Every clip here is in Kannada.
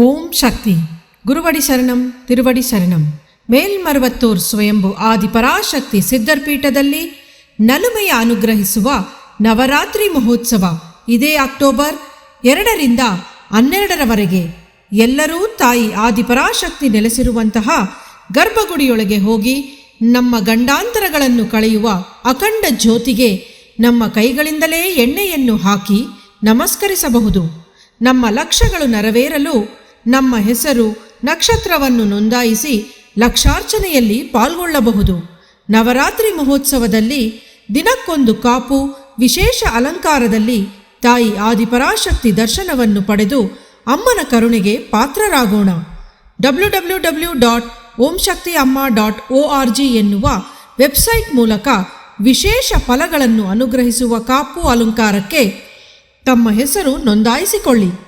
ಓಂ ಶಕ್ತಿ. ಗುರುವಡಿ ಶರಣಂ, ತಿರುವಡಿ ಶರಣಂ. ಮೇಲ್ಮರವತ್ತೂರ್ ಸ್ವಯಂಭು ಆದಿಪರಾಶಕ್ತಿ ಸಿದ್ಧರ್ಪೀಠದಲ್ಲಿ ನಲುಮೆಯ ಅನುಗ್ರಹಿಸುವ ನವರಾತ್ರಿ ಮಹೋತ್ಸವ ಇದೇ ಅಕ್ಟೋಬರ್ ಎರಡರಿಂದ ಹನ್ನೆರಡರವರೆಗೆ. ಎಲ್ಲರೂ ತಾಯಿ ಆದಿಪರಾಶಕ್ತಿ ನೆಲೆಸಿರುವಂತಹ ಗರ್ಭಗುಡಿಯೊಳಗೆ ಹೋಗಿ ನಮ್ಮ ಗಂಡಾಂತರಗಳನ್ನು ಕಳೆಯುವ ಅಖಂಡ ಜ್ಯೋತಿಗೆ ನಮ್ಮ ಕೈಗಳಿಂದಲೇ ಎಣ್ಣೆಯನ್ನು ಹಾಕಿ ನಮಸ್ಕರಿಸಬಹುದು. ನಮ್ಮ ಲಕ್ಷ್ಯಗಳು ನೆರವೇರಲು ನಮ್ಮ ಹೆಸರು ನಕ್ಷತ್ರವನ್ನು ನೋಂದಾಯಿಸಿ ಲಕ್ಷಾರ್ಚನೆಯಲ್ಲಿ ಪಾಲ್ಗೊಳ್ಳಬಹುದು. ನವರಾತ್ರಿ ಮಹೋತ್ಸವದಲ್ಲಿ ದಿನಕ್ಕೊಂದು ಕಾಪು, ವಿಶೇಷ ಅಲಂಕಾರದಲ್ಲಿ ತಾಯಿ ಆದಿಪರಾಶಕ್ತಿ ದರ್ಶನವನ್ನು ಪಡೆದು ಅಮ್ಮನ ಕರುಣೆಗೆ ಪಾತ್ರರಾಗೋಣ. W W W dot Om Amma dot O R G ಎನ್ನುವ ವೆಬ್ಸೈಟ್ ಮೂಲಕ ವಿಶೇಷ ಫಲಗಳನ್ನು ಅನುಗ್ರಹಿಸುವ ಕಾಪು ಅಲಂಕಾರಕ್ಕೆ ತಮ್ಮ ಹೆಸರು ನೋಂದಾಯಿಸಿಕೊಳ್ಳಿ.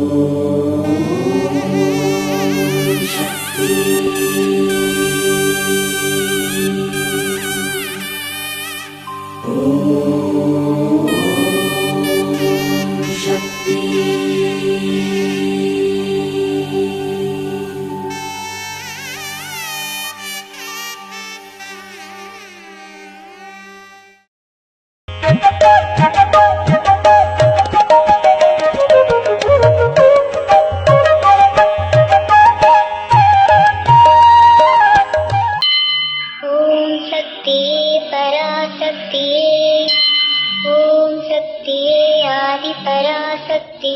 आदिपराशक्ति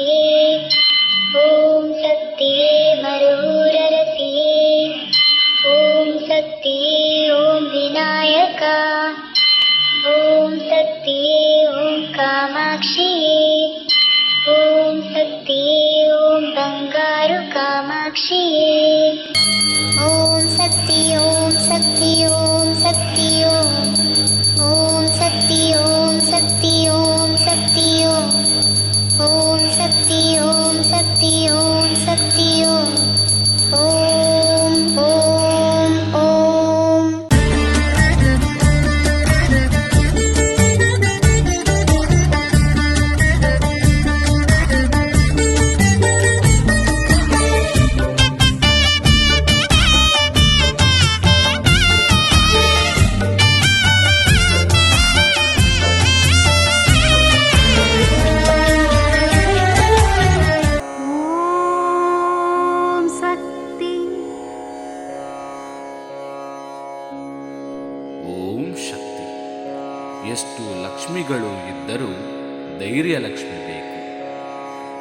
ॐ शक्ति मरुररति। ॐ शक्ति ॐ विनायका। ॐ शक्ति ॐ कामाक्षी ॐ शक्ति ॐ बङ्गारु कामाक्षी ॐ शक्ति ॐ शक्ति ॐ शक्ति ಶಕ್ತಿ. ಎಷ್ಟು ಲಕ್ಷ್ಮಿಗಳು ಇದ್ದರೂ ಧೈರ್ಯ ಲಕ್ಷ್ಮಿ ಬೇಕು.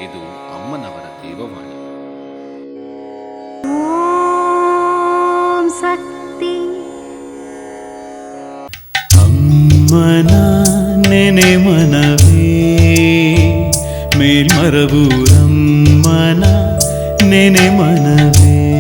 ಇದು ಅಮ್ಮನವರ ದೇವವಾಣಿ. ಶಕ್ತಿ. ಅಮ್ಮನ ನೆನೆ ಮನವೇ ಮೇಲ್ಮರವು ನೆನೆ ಮನವೇ.